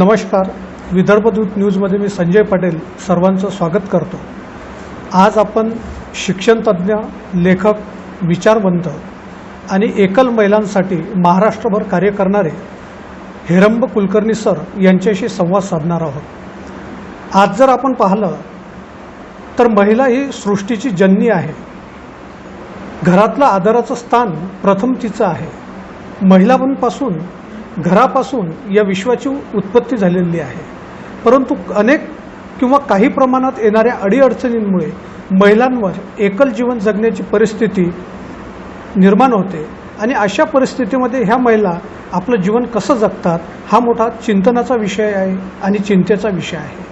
नमस्कार. विदर्भदूत न्यूजमध्ये मी संजय पटेल सर्वांचं स्वागत करतो. आज आपण शिक्षणतज्ज्ञ लेखक विचारवंत आणि एकल महिलांसाठी महाराष्ट्रभर कार्य करणारे हेरंब कुलकर्णी सर यांच्याशी संवाद साधणार आहोत. आज जर आपण पाहिलं तर महिला ही सृष्टीची जननी आहे. घरातलं आदराचं स्थान प्रथम तिचं आहे. महिलांपासून घरापासून या विश्वाची उत्पत्ती झालेली आहे. परंतु अनेक किंवा काही प्रमाणात येणाऱ्या अडीअडचणींमुळे महिलांवर एकल जीवन जगण्याची परिस्थिती निर्माण होते आणि अशा परिस्थितीमध्ये ह्या महिला आपलं जीवन कसं जगतात हा मोठा चिंतनाचा विषय आहे आणि चिंतेचा विषय आहे.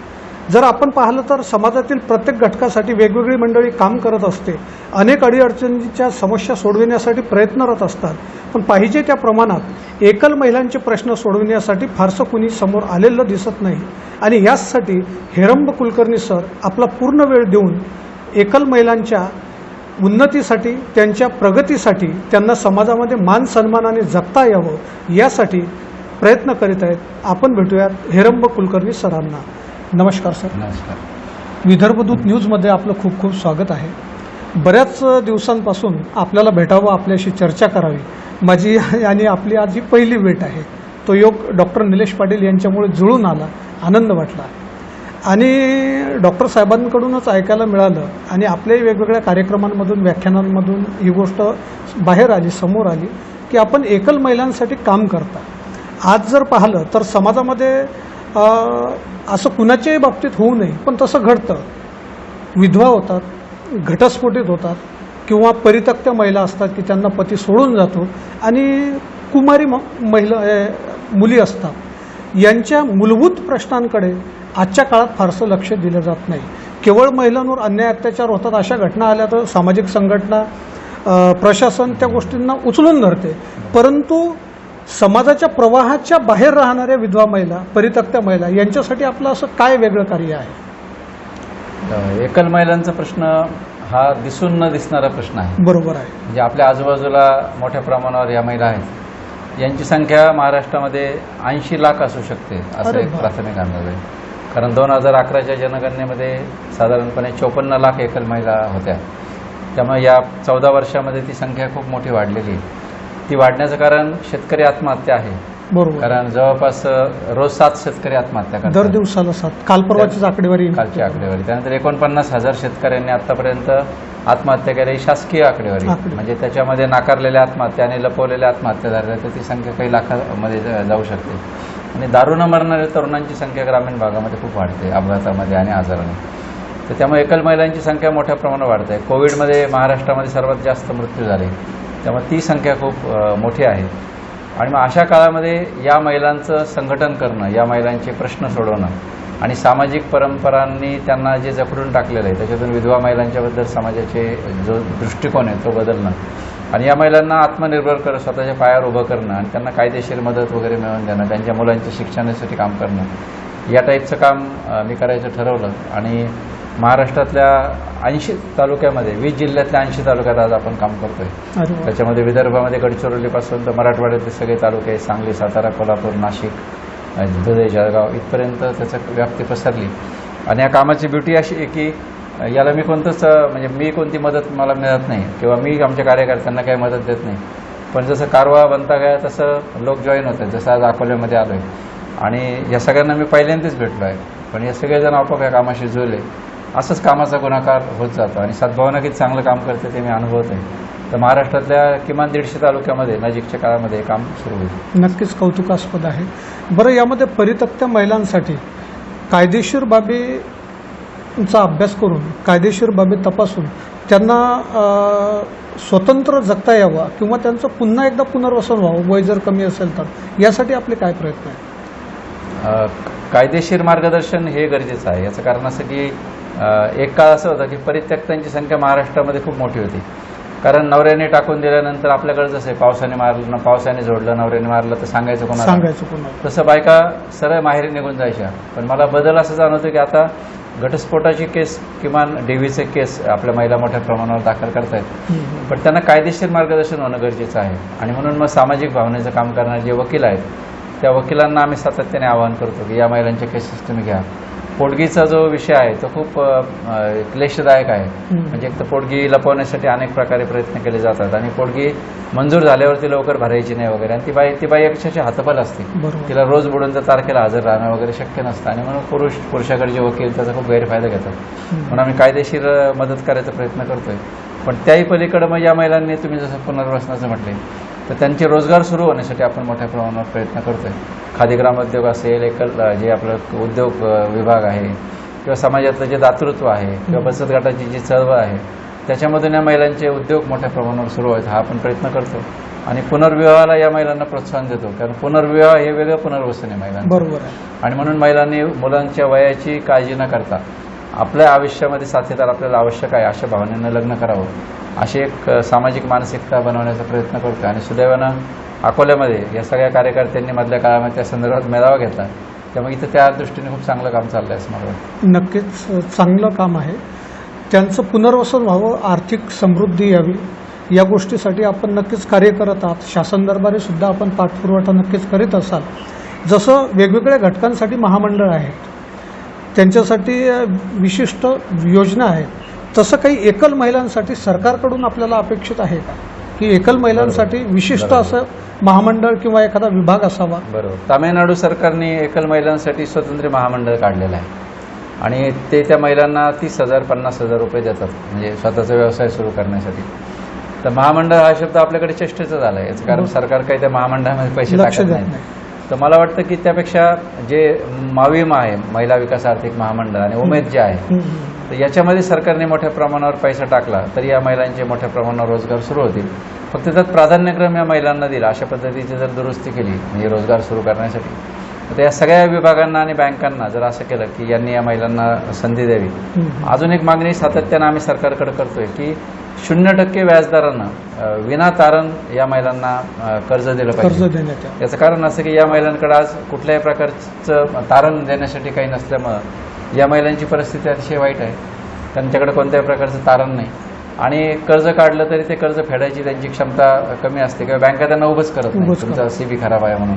जर आपण पाहिलं तर समाजातील प्रत्येक घटकासाठी वेगवेगळी मंडळी काम करत असते. अनेक अडीअडचणीच्या समस्या सोडविण्यासाठी प्रयत्नरत असतात. पण पाहिजे त्या प्रमाणात एकल महिलांचे प्रश्न सोडविण्यासाठी फारसं कुणी समोर आलेलं दिसत नाही. आणि याचसाठी हेरंब कुलकर्णी सर आपला पूर्ण वेळ देऊन एकल महिलांच्या उन्नतीसाठी त्यांच्या प्रगतीसाठी त्यांना समाजामध्ये मान सन्मानाने जगता यावं यासाठी प्रयत्न करीत आहेत. आपण भेटूयात हेरंब कुलकर्णी सरांना. नमस्कार सर. नमस्कार. विदर्भदूत न्यूजमध्ये आपलं खूप खूप स्वागत आहे. बऱ्याच दिवसांपासून आपल्याला भेटावं आपल्याशी चर्चा करावी. माझी आणि आपली आज ही पहिली भेट आहे तो योग डॉक्टर निलेश पाटील यांच्यामुळे जुळून आला आनंद वाटला. आणि डॉक्टर साहेबांकडूनच ऐकायला मिळालं आणि आपल्याही वेगवेगळ्या कार्यक्रमांमधून व्याख्यानांमधून ही गोष्ट बाहेर आली समोर आली की आपण एकल महिलांसाठी काम करता. आज जर पाहिलं तर समाजामध्ये असं कुणाच्याही बाबतीत होऊ नये पण तसं घडतं. विधवा होतात घटस्फोटित होतात किंवा परित्यक्त्या महिला असतात की त्यांना पती सोडून जातो आणि कुमारी म महिला मुली असतात. यांच्या मूलभूत प्रश्नांकडे आजच्या काळात फारसं लक्ष दिलं जात नाही. केवळ महिलांवर अन्याय अत्याचार होतात अशा घटना आल्या तर सामाजिक संघटना प्रशासन त्या गोष्टींना उचलून धरते. परंतु समाजाच्या प्रवाहाच्या बाहेर राहणाऱ्या विधवा महिला परित्यक्त्या महिला यांच्यासाठी आपलं असं काय वेगळं कार्य आहे? एकल महिलांचा प्रश्न हा दिसून न दिसणारा प्रश्न आहे. बरोबर आहे. म्हणजे आपल्या आजूबाजूला मोठ्या प्रमाणावर या महिला आहेत. यांची संख्या महाराष्ट्रामध्ये ऐंशी लाख असू शकते असं एक. प्राथमिक अंदाज आहे. कारण दोन हजार अकराच्या जनगणनेमध्ये साधारणपणे चोपन्न लाख एकल महिला होत्या. त्यामुळे या चौदा वर्षामध्ये ती संख्या खूप मोठी वाढलेली आहे. ती वाढण्याचं कारण शेतकरी आत्महत्या आहे. बरोबर. कारण जवळपास रोज सात शेतकरी आत्महत्या दर करतात दिवसाला सात. काल परवाचीच आकडेवारी कालची आकडेवारी. त्यानंतर एकोणपन्नास हजार शेतकऱ्यांनी आतापर्यंत आत्महत्या केल्या ही शासकीय आकडेवारी. म्हणजे त्याच्यामध्ये नाकारलेल्या आत्महत्या आणि लपवलेल्या आत्महत्या झाल्या तर ती संख्या काही लाखामध्ये जाऊ शकते. आणि दारूनं मरणाऱ्या तरुणांची संख्या ग्रामीण भागामध्ये खूप वाढते अपघातामध्ये आणि आजाराने. तर त्यामुळे एकल महिलांची संख्या मोठ्या प्रमाणात वाढते. कोविडमध्ये महाराष्ट्रामध्ये सर्वात जास्त मृत्यू झाले. त्यामुळे ती संख्या खूप मोठी आहे. आणि मग अशा काळामध्ये या महिलांचं संघटन करणं या महिलांचे प्रश्न सोडवणं आणि सामाजिक परंपरांनी त्यांना जे जखडून टाकलेलं आहे त्याच्यातून विधवा महिलांच्याबद्दल समाजाचे जो दृष्टिकोन आहे तो बदलणं आणि या महिलांना आत्मनिर्भर करणं स्वतःच्या पायावर उभं करणं आणि त्यांना कायदेशीर मदत वगैरे मिळवून देणं त्यांच्या मुलांच्या शिक्षणासाठी काम करणं. या टाईपचं काम मी करायचं ठरवलं आणि महाराष्ट्रातल्या ऐंशी तालुक्यामध्ये वीस जिल्ह्यातल्या ऐंशी तालुक्यात आज आपण काम करतोय. त्याच्यामध्ये विदर्भामध्ये गडचिरोलीपासून तर मराठवाड्यातले सगळे तालुके सांगली सातारा कोल्हापूर नाशिक धुळे जळगाव इथपर्यंत त्याचं व्याप्ती पसरली. आणि या कामाची ब्युटी अशी आहे की याला मी कोणतंच म्हणजे मी कोणती मदत मला मिळत नाही किंवा मी आमच्या कार्यकर्त्यांना काही मदत देत नाही. पण जसं कारवा बनता गया तसं लोक जॉईन होतात जसं आज अकोल्यामध्ये आलो आहे आणि या सगळ्यांना मी पहिल्यांदाच भेटलो आहे पण हे सगळेजण आपोआप कामाशी जुळले. असंच कामाचा गुणाकार होत जातो आणि सद्भावना किती चांगलं काम करते ते मी अनुभवत आहे. तर महाराष्ट्रातल्या किमान दीडशे तालुक्यामध्ये नजीकच्या काळामध्ये काम सुरू होईल. नक्कीच कौतुकास्पद आहे. बरं यामध्ये परित्यक्त्या महिलांसाठी कायदेशीर बाबींचा अभ्यास करून कायदेशीर बाबी तपासून त्यांना स्वतंत्र जगता यावं किंवा त्यांचं पुन्हा एकदा पुनर्वसन व्हावं वय जर कमी असेल तर यासाठी आपले काय प्रयत्न आहेत? कायदेशीर मार्गदर्शन हे गरजेचं आहे. याचं कारण असं की एक काळ असं होतं की परित्यक्तांची संख्या महाराष्ट्रामध्ये खूप मोठी होती. कारण नवऱ्याने टाकून दिल्यानंतर आपल्याकडे जसं आहे पावसाने मारलं पावसाने जोडलं नवऱ्याने मारलं तर सांगायचं कोणाला? सांगायचं कोणाला? तसं बायका सरळ माहेरी निघून जायच्या. पण मला बदल असं जाणवतो की आता घटस्फोटाची केस किमान डेव्हीचे केस आपल्या महिला मोठ्या प्रमाणावर दाखल करतायत. पण त्यांना कायदेशीर मार्गदर्शन होणं गरजेचं आहे. आणि म्हणून मग सामाजिक भावनेचं काम करणारे जे वकील आहेत त्या वकिलांना आम्ही सातत्याने आवाहन करतो की या महिलांच्या केसेस तुम्ही घ्या. पोटगीचा जो विषय आहे तो खूप क्लेशदायक आहे. म्हणजे एक तर पोटगी लपवण्यासाठी अनेक प्रकारे प्रयत्न केले जातात आणि पोटगी मंजूर झाल्यावरती लवकर भरायची नाही वगैरे. आणि ती बाई ती बाई अक्षरशः हातबल असते. तिला रोज बुडून तारखेला हजर राहणं वगैरे शक्य नसतं. आणि म्हणून पुरुष पुरुषाकडचे वकील त्याचा खूप गैरफायदा घेतात. म्हणून आम्ही कायदेशीर मदत करायचा प्रयत्न करतोय. पण त्याही पलीकडे मग या महिलांनी तुम्ही जसं पुनर्वसनाचं म्हटले तर त्यांचे रोजगार सुरू होण्यासाठी आपण मोठ्या प्रमाणावर प्रयत्न करतोय. खादी ग्रामोद्योग असेल एकल जे आपलं उद्योग विभाग आहे किंवा समाजातलं जे दातृत्व आहे किंवा बचत गटाची जी चळवळ आहे त्याच्यामधून या महिलांचे उद्योग मोठ्या प्रमाणावर सुरू आहेत हा आपण प्रयत्न करतो आणि पुनर्विवाहाला या महिलांना प्रोत्साहन देतो कारण पुनर्विवाह हे वेगळं पुनर्वसन आहे महिलांचं. बरोबर आहे. आणि म्हणून महिलांनी मुलांच्या वयाची काळजी न करता आपल्या आयुष्यामध्ये साथीदार आपल्याला आवश्यक आहे अशा भावनेनं लग्न करावं. अशी एक सामाजिक मानसिकता बनवण्याचा प्रयत्न करतो आणि सुदैवानं अकोल्यामध्ये या सगळ्या कार्यकर्त्यांनी मधल्या काळामध्ये त्या संदर्भात मेळावा घेतला. त्यामुळे इथं त्या दृष्टीने खूप चांगलं काम चाललं आहे असं मला वाटतं. नक्कीच चांगलं काम आहे. त्यांचं पुनर्वसन व्हावं आर्थिक समृद्धी यावी. या गोष्टीसाठी आपण नक्कीच कार्य करत आहात. शासन दरबारी सुद्धा आपण पाठपुरवठा नक्कीच करीत असाल. जसं वेगवेगळ्या घटकांसाठी महामंडळ आहेत. त्यांच्यासाठी विशिष्ट योजना आहेत तसं काही एकल महिलांसाठी सरकारकडून आपल्याला अपेक्षित आहे का? की एकल महिलांसाठी विशिष्ट. असं महामंडळ किंवा एखादा विभाग असावा? बरोबर. तामिळनाडू सरकारने एकल महिलांसाठी स्वतंत्र महामंडळ काढलेलं आहे. आणि ते त्या महिलांना तीस हजार पन्नास हजार रुपये देतात म्हणजे स्वतःचा व्यवसाय सुरू करण्यासाठी. तर महामंडळ हा शब्द आपल्याकडे चेष्टेचा झाला आहे. याचं कारण. सरकार काही त्या महामंडळामध्ये पैसे लक्ष टाकत नाही. तर मला वाटतं की त्यापेक्षा जे माविम आहे महिला विकास आर्थिक महामंडळ आणि उमेद जे आहे. तर याच्यामध्ये सरकारने मोठ्या प्रमाणावर पैसा टाकला तर या महिलांचे मोठ्या प्रमाणावर रोजगार सुरू होतील फक्त त्यात प्राधान्यक्रम या महिलांना दिला अशा पद्धतीची जर दुरुस्ती केली म्हणजे रोजगार सुरू करण्यासाठी तर या सगळ्या विभागांना आणि बँकांना जर असं केलं की यांनी या महिलांना संधी द्यावी. अजून एक मागणी सातत्यानं आम्ही सरकारकडे करतोय की शून्य टक्के व्याजदरानं विनातारण या महिलांना कर्ज दिलं कर्ज पाहिजे. याचं कारण असं की या महिलांकडे आज कुठल्याही प्रकारचं तारण देण्यासाठी काही नसल्यामुळं या महिलांची परिस्थिती अतिशय वाईट आहे. त्यांच्याकडे कोणत्याही प्रकारचं तारण नाही. आणि कर्ज काढलं तरी ते कर्ज फेडायची त्यांची क्षमता कमी असते किंवा बँका त्यांना उभंच करत नाही तुमचा सी बी खराब आहे म्हणून.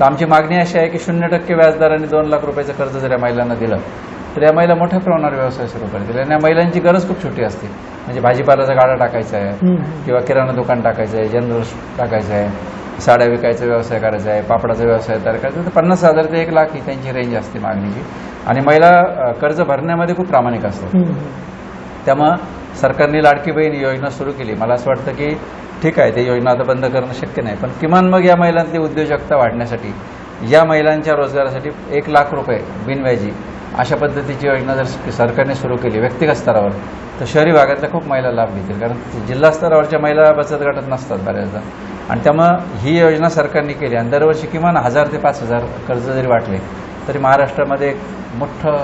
तर आमची मागणी अशी आहे की शून्य टक्के व्याजदराने दोन लाख रुपयाचं कर्ज जर या महिलांना दिलं तर या महिला मोठ्या प्रमाणावर व्यवसाय सुरू करतील आणि या महिलांची गरज खूप छोटी असते म्हणजे भाजीपाल्याचा गाडा टाकायचा आहे. किंवा किराणा दुकान टाकायचं आहे जनरल टाकायचं आहे साड्या विकायचा व्यवसाय करायचा आहे पापडाचा व्यवसाय तयार करायचा. तर पन्नास हजार ते एक लाख ही त्यांची रेंज असते मागणीची आणि महिला कर्ज भरण्यामध्ये खूप प्रामाणिक असतात. त्यामुळं सरकारने लाडकी बहीण योजना सुरू केली मला असं वाटतं की ठीक आहे ते योजना आता बंद करणं शक्य नाही पण किमान मग या महिलांची उद्योजकता वाढण्यासाठी या महिलांच्या रोजगारासाठी एक लाख रुपये बिनव्याजी अशा पद्धतीची योजना जर सरकारने सुरू केली व्यक्तिगत स्तरावर तर शहरी भागातल्या खूप महिला लाभ घेतील. कारण जिल्हा स्तरावरच्या महिला बचत गटात नसतात बऱ्याचदा. आणि त्यामुळं ही योजना सरकारने केली. आणि दरवर्षी किमान हजार ते पाच हजार कर्ज जरी वाटले तरी महाराष्ट्रामध्ये एक मोठं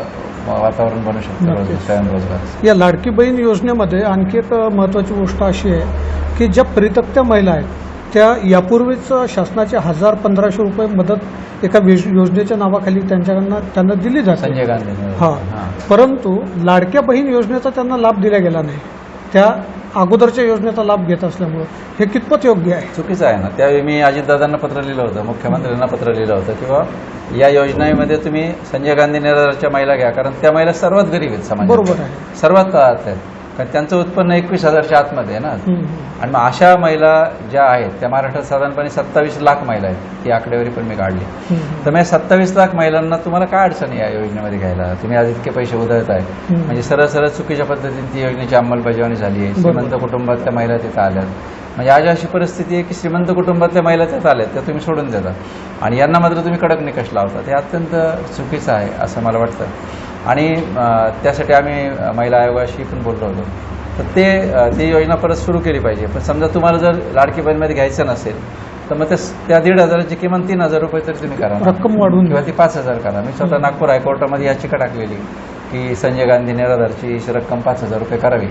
वातावरण बनू शकतं स्वयंरोजगार या लाडकी बहीण योजनेमध्ये आणखी एक महत्त्वाची गोष्ट अशी आहे की ज्या परित्यक्त्या महिला आहेत त्या यापूर्वीच शासनाचे हजार पंधराशे रुपये मदत एका योजनेच्या नावाखाली त्यांच्याकडनं त्यांना दिली जाते. संजय गांधी हा. परंतु लाडक्या बहीण योजनेचा त्यांना लाभ दिला गेला नाही. त्या अगोदरच्या योजनेचा लाभ घेत असल्यामुळं हे कितपत योग्य आहे? चुकीचं आहे ना. त्यावेळी मी अजितदादांना पत्र लिहिलं होतं मुख्यमंत्र्यांना पत्र लिहिलं होतं किंवा या योजनेमध्ये तुम्ही संजय गांधी निराधारच्या महिला घ्या कारण त्या महिला सर्वात गरीब आहेत समाजात. बरोबर आहे. सर्वात आहेत कारण त्यांचं उत्पन्न एकवीस हजारच्या आतमध्ये आहे ना. आणि मग अशा महिला ज्या आहेत त्या महाराष्ट्रात साधारणपणे सत्तावीस लाख महिला आहेत. ती आकडेवारी पण मी काढली. तर मग सत्तावीस लाख महिलांना तुम्हाला काय अडचण या योजनेमध्ये घ्यायला? तुम्ही आज इतके पैसे उधळत आहे. म्हणजे सरळ सरळ चुकीच्या पद्धतीने ती योजनेची अंमलबजावणी झाली आहे. श्रीमंत कुटुंबातल्या महिला तिथं आल्यात म्हणजे आज अशी परिस्थिती आहे की श्रीमंत कुटुंबातल्या महिला त्यात आल्यात त्या तुम्ही सोडून देता. आणि यांना मात्र तुम्ही कडक निकष लावता. ते अत्यंत चुकीचं आहे असं मला वाटतं. आणि त्यासाठी आम्ही महिला आयोगाशी पण बोललो होतो. तर ते ती योजना परत सुरू केली पाहिजे. पण समजा तुम्हाला जर लाडकी बहीणमध्ये घ्यायचं नसेल तर मग ते- त्या दीड हजाराची किमान तीन हजार रुपये तरी तुम्ही करा. रक्कम वाढवून किंवा ती पाच हजार करा. मी स्वतः नागपूर हायकोर्टामध्ये याचिका टाकलेली की संजय गांधी निराधारची रक्कम पाच हजार रुपये करावी.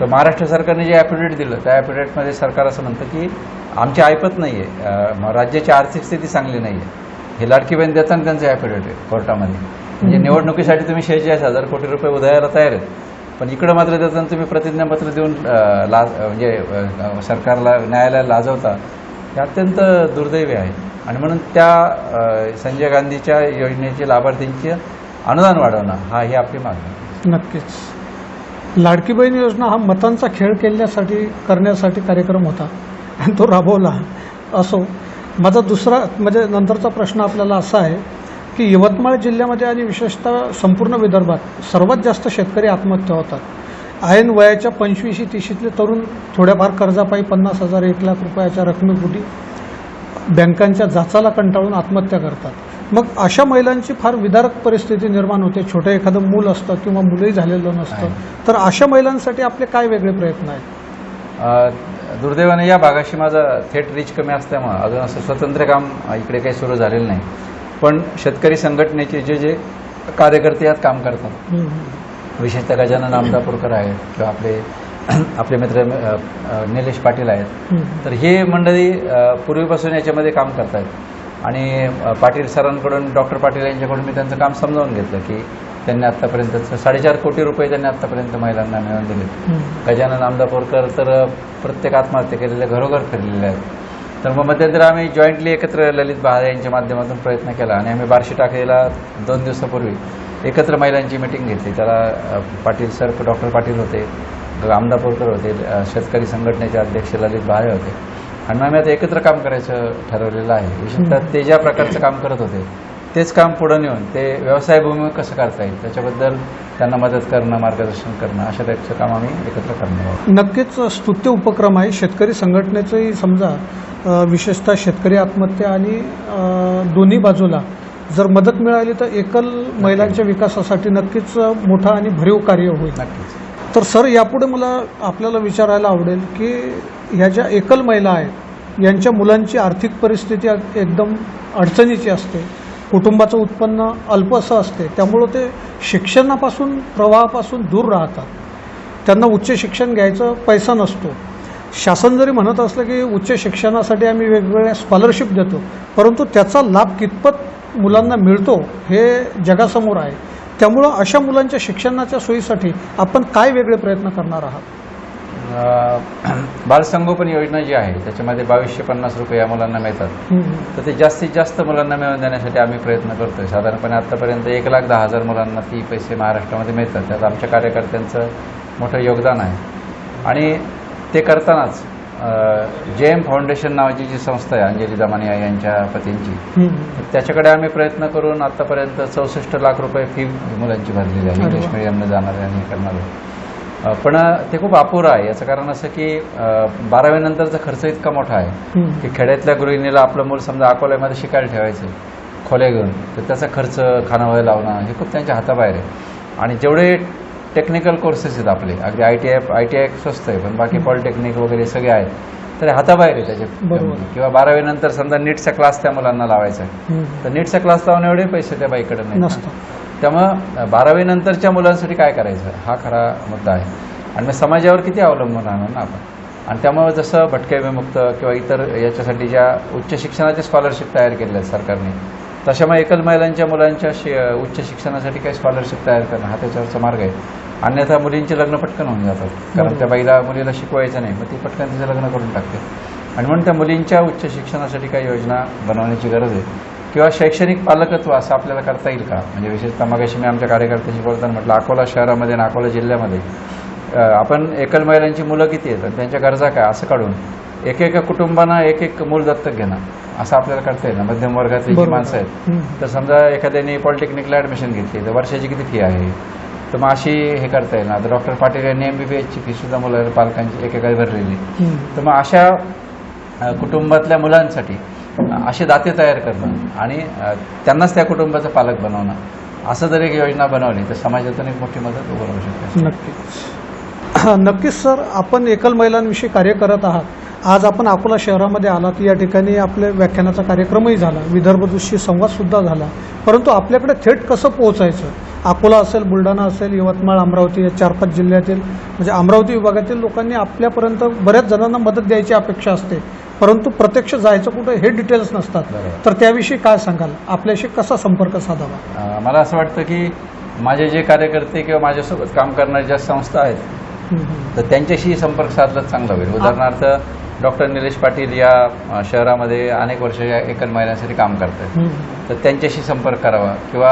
तर महाराष्ट्र सरकारने जे ॲफिडेविट दिलं त्या ॲफिडेविटमध्ये सरकार असं म्हणतं की आमची ऐपत नाही आहे राज्याची आर्थिक स्थिती चांगली नाही आहे हे लाडकी बहीण देताना त्यांचं ॲफिडेविट आहे कोर्टामध्ये. म्हणजे निवडणुकीसाठी तुम्ही शेहेचाळीस हजार कोटी रुपये उदयाला तयार आहेत. पण इकडं मात्र त्याचं तुम्ही प्रतिज्ञापत्र देऊन लाज म्हणजे सरकारला न्यायालयाला लाजवता हे अत्यंत दुर्दैवी आहे. आणि म्हणून त्या संजय गांधीच्या योजनेचे लाभार्थींचे अनुदान वाढवणं हा ही आपली मागणी नक्कीच. लाडकी बहीण योजना हा मतांचा खेळ केल्यासाठी करण्यासाठी कार्यक्रम होता. आणि तो राबवला असो. माझा दुसरा म्हणजे नंतरचा प्रश्न आपल्याला असा आहे की यवतमाळ जिल्ह्यामध्ये आणि विशेषतः संपूर्ण विदर्भात सर्वात जास्त शेतकरी आत्महत्या होतात. ऐन वयाच्या पंचवीशी तीशीतले तरुण थोड्याफार कर्जापायी पन्नास हजार एक लाख रुपयाच्या रकमेपोटी बँकांच्या जाचाला कंटाळून आत्महत्या करतात. मग अशा महिलांची फार विदारक परिस्थिती निर्माण होते. छोटं एखादं मूल असतं किंवा मुलंही झालेलं नसतं. तर अशा महिलांसाठी आपले काय वेगळे प्रयत्न आहेत? दुर्दैवाने या भागाशी माझं थेट रीच कमी असल्यामुळं अजून असं स्वतंत्र काम इकडे काही सुरू झालेलं नाही. पण शेतकरी संघटनेचे जे जे कार्यकर्ते यात काम करतात. विशेषतः गजानन आमदापूरकर आहेत किंवा आपले आपले मित्र निलेश पाटील आहेत. तर हे मंडळी पूर्वीपासून याच्यामध्ये काम करतात आणि अ, पाटील सरांकडून डॉक्टर पाटील यांच्याकडून मी त्यांचं काम समजावून घेतलं की त्यांनी आत्तापर्यंत साडेचार कोटी रुपये त्यांनी आत्तापर्यंत महिलांना मिळवून दिले. गजानन आमदापूरकर तर प्रत्येक आत्महत्या केलेल्या घरोघर फिरलेले आहेत तर मग मध्यंतरी आम्ही जॉईंटली एकत्र ललित बहादे यांच्या माध्यमातून प्रयत्न केला आणि आम्ही बार्शी टाकलेला दोन दिवसापूर्वी एकत्र महिलांची मिटिंग घेतली. त्याला पाटील सर डॉक्टर पाटील होते आमदापूरकर होते शेतकरी संघटनेचे अध्यक्ष ललित बहादे होते. आणि मग आम्ही आता एकत्र काम करायचं ठरवलेलं आहे. विशेषतः ते ज्या प्रकारचं काम करत होते तेच काम पुढं नेऊन ते व्यवसायभूमी कसं करता येईल त्याच्याबद्दल त्यांना मदत करणं मार्गदर्शन करणं अशा टाईपचं काम आम्ही एकत्र करणार आहोत. नक्कीच स्तुत्य उपक्रम आहे. शेतकरी संघटनेचंही समजा विशेषतः शेतकरी आत्महत्या आणि दोन्ही बाजूला जर मदत मिळाली तर एकल महिलांच्या विकासासाठी नक्कीच मोठं आणि भरीव कार्य होईल. नक्कीच. तर सर यापुढे मला आपल्याला विचारायला आवडेल की ह्या ज्या एकल महिला आहेत यांच्या मुलांची आर्थिक परिस्थिती एकदम अडचणीची असते. कुटुंबाचं उत्पन्न अल्पसं असते त्यामुळं ते शिक्षणापासून प्रवाहापासून दूर राहतात. त्यांना उच्च शिक्षण घ्यायचं पैसा नसतो. शासन जरी म्हणत असलं की उच्च शिक्षणासाठी आम्ही वेगवेगळ्या स्कॉलरशिप देतो परंतु त्याचा लाभ कितपत मुलांना मिळतो हे जगासमोर आहे. त्यामुळं अशा मुलांच्या शिक्षणाच्या सोयीसाठी आपण काय वेगळे प्रयत्न करणार आहात? बालसंगोपन योजना जी आहे त्याच्यामध्ये बावीसशे पन्नास रुपये या मुलांना मिळतात. तर ते जास्तीत जास्त मुलांना मिळवून देण्यासाठी आम्ही प्रयत्न करतोय. साधारणपणे आतापर्यंत एक लाख दहा हजार मुलांना ती पैसे महाराष्ट्रामध्ये मिळतात. त्यात आमच्या कार्यकर्त्यांचं मोठं योगदान आहे. आणि ते करतानाच जे एम फाउंडेशन नावाची जी संस्था आहे अंजली दमानिया यांच्या पतींची त्याच्याकडे आम्ही प्रयत्न करून आतापर्यंत चौसष्ट लाख रुपये फी मुलांची भरलेली आहे. इंग्लिश. मिडियमला जाणारे आणि करणारे. पण ते खूप अपुरं आहे. याचं कारण असं की बारावीनंतरचा खर्च इतका मोठा आहे. की खेड्यातल्या गृहिणीला आपलं मूल समजा अकोल्यामध्ये शिकायला ठेवायचं खोल्या घेऊन तर त्याचा खर्च खानावळ लावणं हे खूप त्यांच्या हाताबाहेर आहे. आणि जेवढे टेक्निकल कोर्सेस आहेत आपले अगदी I T I I T I स्वस्त आहे पण बाकी पॉलिटेक्निक वगैरे सगळे आहेत तर हाताबाहेर आहे त्याचे. किंवा बारावीनंतर समजा नीटचा क्लास त्या मुलांना लावायचा आहे. तर नीटचा क्लास लावून एवढे पैसे त्या बाईकडे नाही त्यामुळं बारावी नंतरच्या मुलांसाठी काय करायचं? हा खरा मुद्दा आहे. आणि मग समाजावर किती अवलंबून राहणार ना आपण? आणि त्यामुळे जसं भटके विमुक्त किंवा इतर याच्यासाठी ज्या उच्च शिक्षणाचे स्कॉलरशिप तयार केले आहेत सरकारने तशा मग एकल महिलांच्या मुलांच्या शि उच्च शिक्षणासाठी काही स्कॉलरशिप तयार करणं हा त्याच्यावरचा मार्ग आहे. अन्यथा मुलींचे लग्न पटकन होऊन जातात. कारण त्या बाईला मुलीला शिकवायचं नाही मग ती पटकन तिचं लग्न करून टाकते. आणि म्हणून त्या मुलींच्या उच्च शिक्षणासाठी काही योजना बनवण्याची गरज आहे. किंवा शैक्षणिक पालकत्व असं आपल्याला करता येईल का म्हणजे विशेषतः मगाशी मी आमच्या कार्यकर्त्याशी बोलताना म्हटलं अकोला शहरामध्ये आणि अकोला जिल्ह्यामध्ये आपण एकल महिलांची मुलं किती आहेत आणि त्यांच्या गरजा काय असं काढून एकेका कुटुंबांना एक एक मूल दत्तक घेणं असं आपल्याला करता येईल ना मध्यम वर्गातली जी. माणसं आहेत. तर समजा एखाद्याने पॉलिटेक्निकला ॲडमिशन घेतली तर वर्षाची किती फी आहे तर मग अशी हे करता येईल ना आता डॉक्टर पाटील यांनी एम बी बी एसची फीसुद्धा मुलं पालकांची एकेकाळी भरलेली. तर मग अशा कुटुंबातल्या मुलांसाठी असे दाते तयार करणं आणि त्यांनाच त्या कुटुंबाचा पालक बनवणं. असं जर एक योजना बनवली तर समाजातून एक मोठी मदत उभं राहू शकते. नक्कीच. नक्कीच सर. आपण एकल महिलांविषयी कार्य करत आहात. आज आपण अकोला शहरामध्ये आलात. या ठिकाणी आपल्या व्याख्यानाचा कार्यक्रमही झाला. विदर्भदृष्टी संवादसुद्धा झाला. परंतु आपल्याकडे थेट कसं पोहोचायचं? अकोला असेल बुलढाणा असेल यवतमाळ अमरावती या चार पाच जिल्ह्यातील म्हणजे अमरावती विभागातील लोकांनी आपल्यापर्यंत बऱ्याच जणांना मदत द्यायची अपेक्षा असते. परंतु प्रत्यक्ष जायचं कुठं हे डिटेल्स नसतात. तर त्याविषयी काय सांगाल आपल्याशी कसा संपर्क साधावा मला असं वाटतं की माझे जे कार्यकर्ते किंवा माझ्यासोबत काम करणाऱ्या ज्या संस्था आहेत. तर त्यांच्याशी संपर्क साधला चांगला होईल उदाहरणार्थ डॉक्टर निलेश पाटील या शहरामध्ये अनेक वर्ष या एकल महिलांसाठी काम करतात तर त्यांच्याशी संपर्क करावा किंवा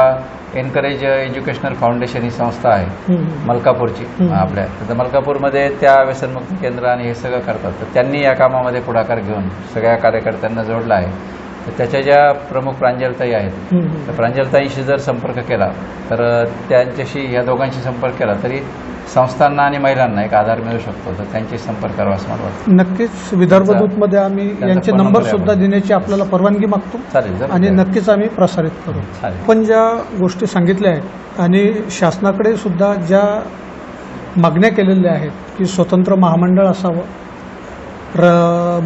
एनकरेज एज्युकेशनल फाउंडेशन ही संस्था आहे मलकापूरची. आपल्या. तर मलकापूरमध्ये त्या व्यसनमुक्ती केंद्र आणि हे सगळं करतात. तर त्यांनी या कामामध्ये पुढाकार घेऊन सगळ्या कार्यकर्त्यांना जोडलं आहे. त्याच्या ज्या प्रमुख प्रांजलताई आहेत. तर प्रांजलताईंशी जर संपर्क केला तर त्यांच्याशी या दोघांशी संपर्क केला तरी संस्थांना आणि महिलांना एक आधार मिळू शकतो तर त्यांची संपर्क करावा असं मला वाटतं नक्कीच विदर्भ दूतमध्ये आम्ही यांचे नंबर सुद्धा. देण्याची आपल्याला परवानगी मागतो चालेल आणि. नक्कीच आम्ही प्रसारित करू चालेल आपण ज्या गोष्टी सांगितल्या आहेत आणि शासनाकडे सुद्धा ज्या मागण्या केलेल्या आहेत की स्वतंत्र महामंडळ असावं र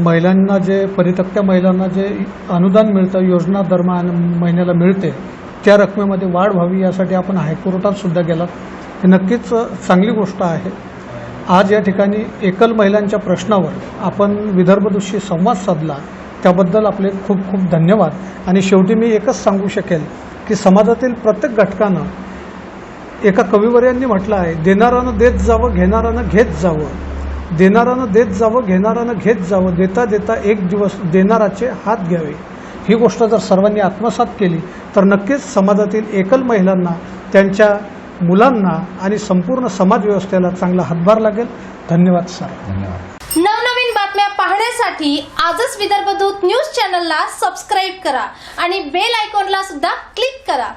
महिलांना जे परित्यक्त्या महिलांना जे अनुदान मिळतं योजना दर महिन्याला मिळते त्या रकमेमध्ये वाढ व्हावी यासाठी आपण हायकोर्टात सुद्धा गेलात. हे नक्कीच चांगली गोष्ट आहे. आज या ठिकाणी एकल महिलांच्या प्रश्नावर आपण विदर्भदूतशी संवाद साधला त्याबद्दल आपले खूप खूप धन्यवाद. आणि शेवटी मी एकच सांगू शकेल की समाजातील प्रत्येक घटकानं एका कविवर्यांनी म्हटलं आहे देणारानं देत जावं घेणारानं घेत जावं. देणारानं देत जावं घेणारानं घेत जावं देता देता एक दिवस देणाराचे हात घ्यावे. ही गोष्ट जर सर्वांनी आत्मसात केली तर नक्कीच समाजातील एकल महिलांना त्यांच्या मुलांना आणि संपूर्ण समाज व्यवस्थेला चांगला हातभार लागेल. धन्यवाद सर. धन्यवाद. नवनवीन बातम्या पाहण्यासाठी आजच विदर्भ दूत न्यूज चॅनलला सबस्क्राईब करा आणि बेल आयकॉनला सुद्धा क्लिक करा.